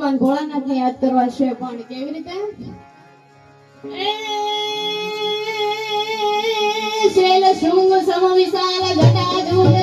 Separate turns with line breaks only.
ભગવાન ભોળાનાથને યાદ કરવા છે પણ કેવી રીતે? શૈલ શૃંગ સમવિશાલ ઘટા દૂધ